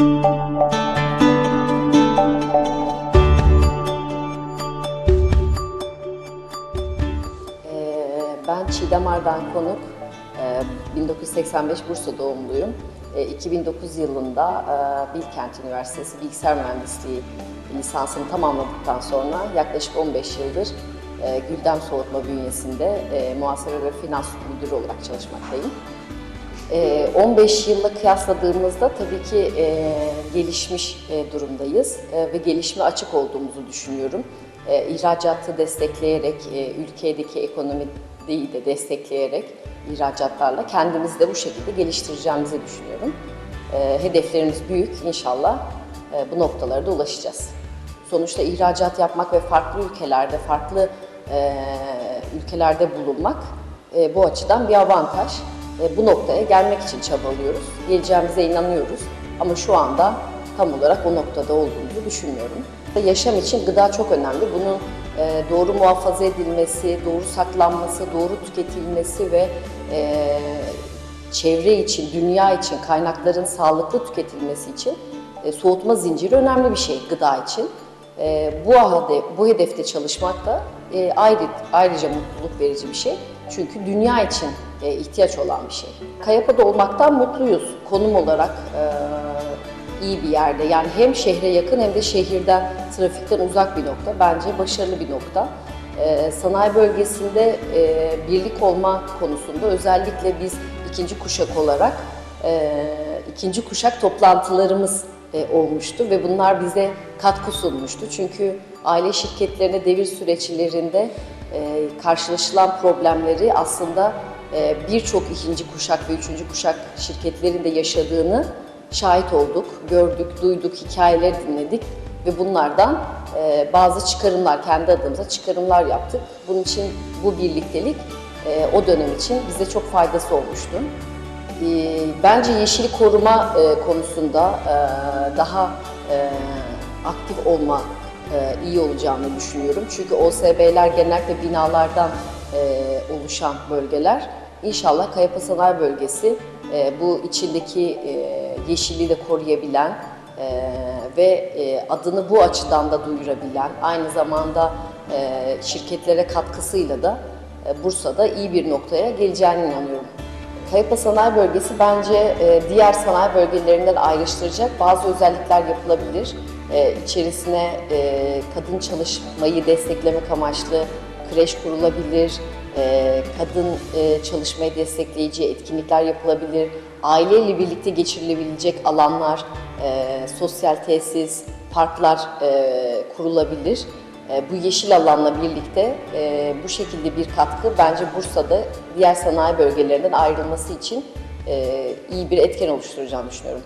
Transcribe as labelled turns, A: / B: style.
A: Ee, Ben Çiğdem Ardan Konuk, Ee, 1985 Bursa doğumluyum. Ee, 2009 yılında e, Bilkent Üniversitesi Bilgisayar Mühendisliği lisansını tamamladıktan sonra yaklaşık 15 yıldır e, Güldem Soğutma bünyesinde e, muhasebe ve finans müdürü olarak çalışmaktayım. Ee, 15 yılla kıyasladığımızda tabii ki e, gelişmiş e, durumdayız e, ve gelişme açık olduğumuzu düşünüyorum. İhracatı destekleyerek, ülkedeki ekonomiyi de destekleyerek ihracatlarla kendimizi de bu şekilde geliştireceğimizi düşünüyorum. Hedeflerimiz büyük, inşallah bu noktalara da ulaşacağız. Sonuçta ihracat yapmak ve farklı ülkelerde, farklı ülkelerde bulunmak bu açıdan bir avantaj. E, bu noktaya gelmek için çabalıyoruz. Geleceğimize inanıyoruz. Ama şu anda tam olarak o noktada olduğumuzu düşünmüyorum. Yaşam için gıda çok önemli. Bunun e, doğru muhafaza edilmesi, doğru saklanması, doğru tüketilmesi ve e, çevre için, dünya için, kaynakların sağlıklı tüketilmesi için soğutma zinciri önemli bir şey gıda için. Bu, ahade, bu hedefte çalışmak da ayrı, ayrıca mutluluk verici bir şey. Çünkü dünya için e, ihtiyaç olan bir şey. Kayapa'da olmaktan mutluyuz. Konum olarak e, iyi bir yerde. Yani hem şehre yakın hem de şehirden, trafikten uzak bir nokta. Bence başarılı bir nokta. E, sanayi bölgesinde e, birlik olma konusunda özellikle biz ikinci kuşak olarak ikinci kuşak toplantılarımız olmuştu ve bunlar bize katkı sunmuştu. Çünkü aile şirketlerine devir süreçlerinde karşılaşılan problemleri aslında birçok ikinci kuşak ve üçüncü kuşak şirketlerin de yaşadığını şahit olduk, gördük, duyduk, hikayeler dinledik ve bunlardan e, bazı çıkarımlar, kendi adımıza çıkarımlar yaptık. Bunun için bu birliktelik e, o dönem için bize çok faydası olmuştu. E, Bence yeşili koruma e, konusunda e, daha e, aktif olma e, iyi olacağını düşünüyorum. Çünkü OSB'ler genellikle binalardan e, oluşan bölgeler. İnşallah Kayapa Sanayi Bölgesi e, bu içindeki e, yeşilliği de koruyabilen e, ve e, adını bu açıdan da duyurabilen, aynı zamanda e, şirketlere katkısıyla da e, Bursa'da iyi bir noktaya geleceğine inanıyorum. Kayapa Sanayi Bölgesi bence e, diğer sanayi bölgelerinden ayrıştıracak bazı özellikler yapılabilir. E, içerisine e, kadın çalışmayı desteklemek amaçlı kreş kurulabilir, kadın e, çalışmayı destekleyici etkinlikler yapılabilir, aileyle birlikte geçirilebilecek alanlar, e, sosyal tesis, parklar e, kurulabilir. Bu yeşil alanla birlikte bu şekilde bir katkı bence Bursa'da diğer sanayi bölgelerinden ayrılması için iyi bir etken oluşturacağını düşünüyorum.